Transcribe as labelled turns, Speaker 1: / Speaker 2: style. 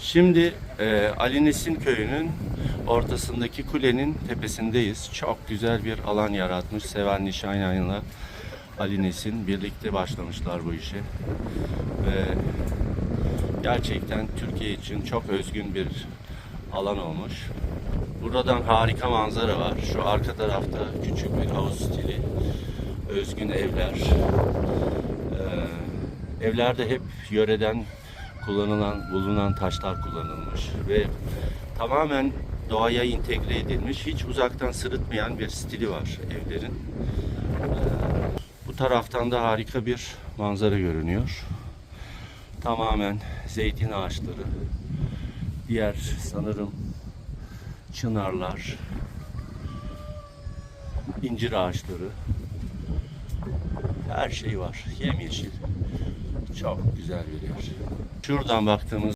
Speaker 1: Şimdi e, Ali Nesin köyünün ortasındaki kulenin tepesindeyiz. Çok güzel bir alan yaratmış. Seven Nişanyan'la Ali Nesin birlikte başlamışlar bu işe. Ve gerçekten Türkiye için çok özgün bir alan olmuş. Buradan harika manzara var. Şu arka tarafta küçük bir havuz stili, özgün evler. Ee, evlerde hep yöreden kullanılan, bulunan taşlar kullanılmış ve tamamen doğaya entegre edilmiş, hiç uzaktan sırıtmayan bir stili var evlerin. Ee, bu taraftan da harika bir manzara görünüyor. Tamamen zeytin ağaçları, diğer sanırım çınarlar, incir ağaçları, her şey var. Yemyeşil. Çok güzel bir yer. Şuradan baktığımız